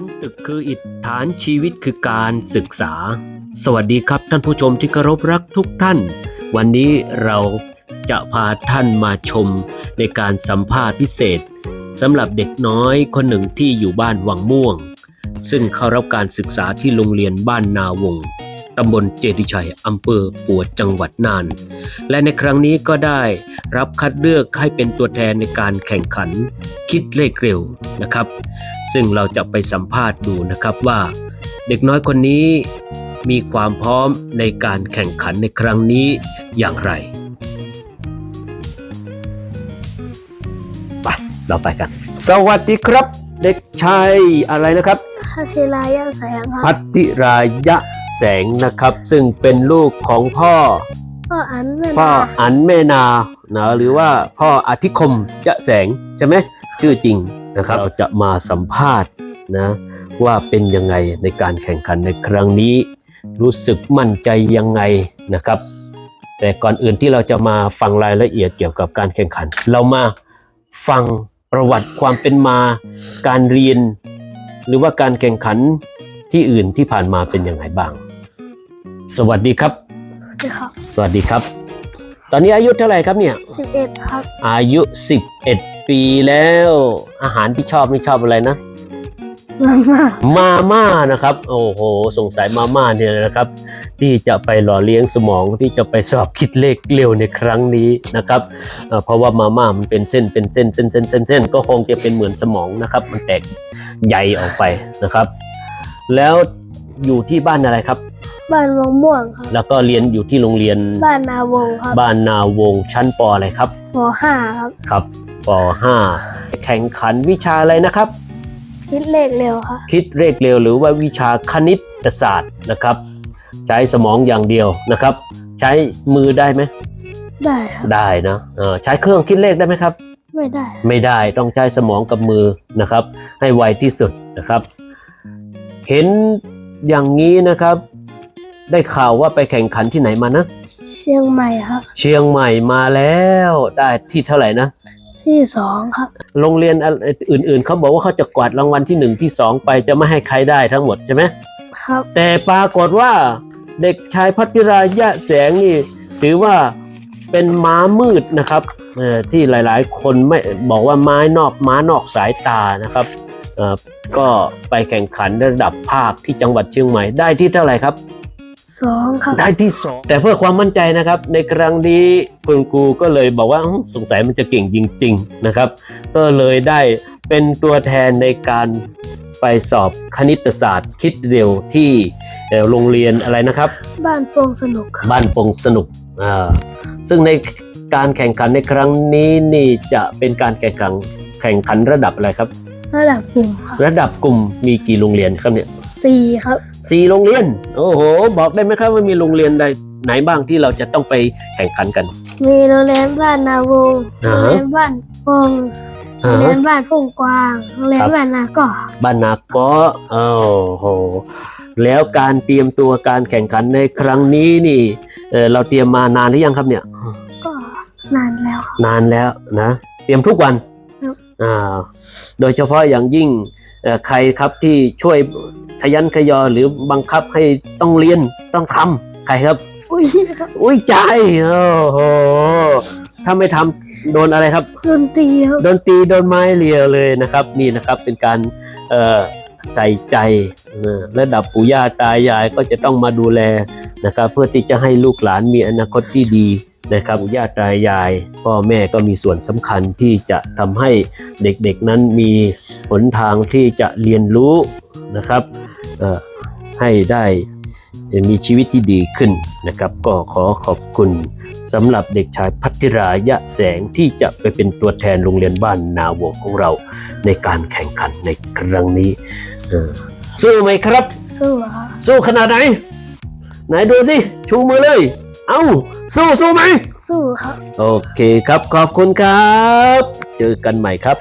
านตึกคืออิฐฐานชีวิตคือการศึกษา สวัสดีครับท่านผู้ชมที่เคารพรักทุกท่าน วันนี้เราจะพาท่านมาชมในการสัมภาษณ์พิเศษสำหรับเด็กน้อยคนหนึ่งที่อยู่บ้านวังม่วง ซึ่งเข้ารับการศึกษาที่โรงเรียนบ้านนาวง ตำบลเจดีชัยอำเภอปัวจังหวัดน่าน และในครั้งนี้ก็ได้รับคัดเลือกให้เป็นตัวแทนในการแข่งขัน คิดเลขเร็วนะครับ ซึ่งเราจะไปสัมภาษณ์ดูนะครับว่า เด็กน้อยคนนี้มีความพร้อมในการแข่งขันในครั้งนี้อย่างไรไปเราไปกัน สวัสดีครับ เด็กชายอะไรนะครับ พัทิรายาแสงคพัรับทธิรายะ แสงนะครับ ซึ่งเป็นลูกของพ่อ พ่ออันแม่พ่อนาอันแม่นานะหรือว่าพ่ออาทิคมจะแสงใช่ไหมชื่อจริงนะครับ เราจะมาสัมภาษณ์นะว่าเป็นยังไงในการแข่งขันในครั้งนี้ รู้สึกมั่นใจยังไงนะครับ แต่ก่อนอื่นที่เราจะมาฟังรายละเอียดเกี่ยวกับการแข่งขัน เรามาฟังประวัติความเป็นมาการเรียน หรือว่าการแข่งขันที่อื่นที่ผ่านมาเป็นยังไงบ้าง สวัสดีครับ ครับสวัสดีครับ ตอนนี้อายุเท่าไหร่ครับเนี่ย สิบเอ็ดครับอายุ 11 ปีแล้ว อาหารที่ชอบไม่ชอบอะไรนะ มามามาม่านะครับ โอ้โห สงสัยมาม่าเนี่ยนะครับ ที่จะไปหล่อเลี้ยงสมองที่จะไปสอบคิดเลขเร็วในครั้งนี้นะครับเอ่อเพราะว่ามาม่ามันเป็นเส้นเป็นเส้นเส้นเส้นเส้นเส้นก็คงจะเป็นเหมือนสมองนะครับ มันแตกใหญ่ออกไปนะครับ แล้วอยู่ที่บ้านอะไรครับ บ้านมะม่วงครับ แล้วก็เรียนอยู่ที่โรงเรียนบ้านนาวงครับบ้านนาวงชั้นปอะไรครับมห้าครับครับป .5 แข่งขันวิชาอะไรนะครับ คิดเลขเร็วครับ คิดเลขเร็วหรือว่าวิชาคณิตศาสตร์นะครับ ใช้สมองอย่างเดียวนะครับ ใช้มือได้ไหมได้ครับได้นะเอ่อใช้เครื่องคิดเลขได้ไหมครับ ไม่ได้ ไม่ได้ต้องใช้สมองกับมือนะครับ ให้ไวที่สุดนะครับ เห็นอย่างนี้นะครับ ได้ข่าวว่าไปแข่งขันที่ไหนมานะ เชียงใหม่ครับเชียงใหม่มาแล้วได้ที่เท่าไหร่นะ ที่สองครับ โรงเรียนอะไรอื่น ๆเขาบอกว่าเขาจะกวาดรางวัลที่หนึ่งที่สองไปจะไม่ให้ใครได้ทั้งหมดใช่ไหมครับ แต่ปรากฏว่าเด็กชายพัทิรายะแสงนี่ ถือว่าเป็นม้ามืดนะครับเอ่อที่หลายๆ คนไม่บอกว่าไม้นอกม้านอกสายตานะครับเอ่อก็ไปแข่งขันระดับภาคที่จังหวัดเชียงใหม่ได้ที่เท่าไหร่ครับ สองครับ ได้ที่สองแต่เพื่อความมั่นใจนะครับ ในครั้งนี้คุณครูก็เลยบอกว่าอื้อสงสัยมันจะเก่งจริง ๆนะครับ ก็เลยได้เป็นตัวแทนในการไปสอบคณิตศาสตร์ คิดเร็วที่เอ่อโรงเรียนอะไรนะครับ บ้านโปงสนุกครับบ้านปงสนุกอ่าซึ่งในการแข่งขันในครั้งนี้นี่จะเป็นการแข่งขันแข่งขันระดับอะไรครับ ระดับกลุ่มครับระดับกลุ่มมีกี่โรงเรียนครับเนี่ยสี่ครับสี่โรงเรียน โอ้โห บอกได้ไหมครับว่ามีโรงเรียนใดไหนบ้างที่เราจะต้องไปแข่งขันกัน มีโรงเรียนบ้านนาวงอ่าโรงฮะเรียนบ้านโปงโรงเรียนบ้านพุ่งกวางโรงเรียนครับบ้านนาก่อบ้านนาเกาะโอ้โหแล้วการเตรียมตัวการแข่งขันในครั้งนี้นี่เออเราเตรียมมานานหรือยังครับเนี่ย ก็นานแล้วครับนานแล้วนะ เตรียมทุกวันครับอ่า โดยเฉพาะอย่างยิ่งเอ่อใครครับที่ช่วยขยันขยอหรือบังคับให้ต้องเรียนต้องทำใครครับ อุ้ยครับอุ้ยใจโอ้โหถ้าไม่ทำโดนอะไรครับดนตรีครับโดนตีโดนไม้เลียวเลยนะครับ นี่นะครับเป็นการเอ่อใส่ใจเอ่อระดับปู่ย่าตายายก็จะต้องมาดูแลนะครับ เพื่อที่จะให้ลูกหลานมีอนาคตที่ดี นะครับปู่ย่าตายายพ่อแม่ก็มีส่วนสำคัญที่จะทำให้เด็กๆนั้นมีหนทางที่จะเรียนรู้นะครับเอ่อให้ได้มีชีวิตที่ดีขึ้นนะครับ ก็ขอขอบคุณสำหรับเด็กชายพัทิรายะแสงที่จะไปเป็นตัวแทนโรงเรียนบ้านนาวงของเรา ในการแข่งขันในครั้งนี้เออสู้ไหมครับ สู้ครับสู้ขนาดไหน ไหนดูสิ ชูมือเลย เอา้า สู้สู้ไหม สู้ครับ โอเคครับ ขอบคุณครับ เจอกันใหม่ครับ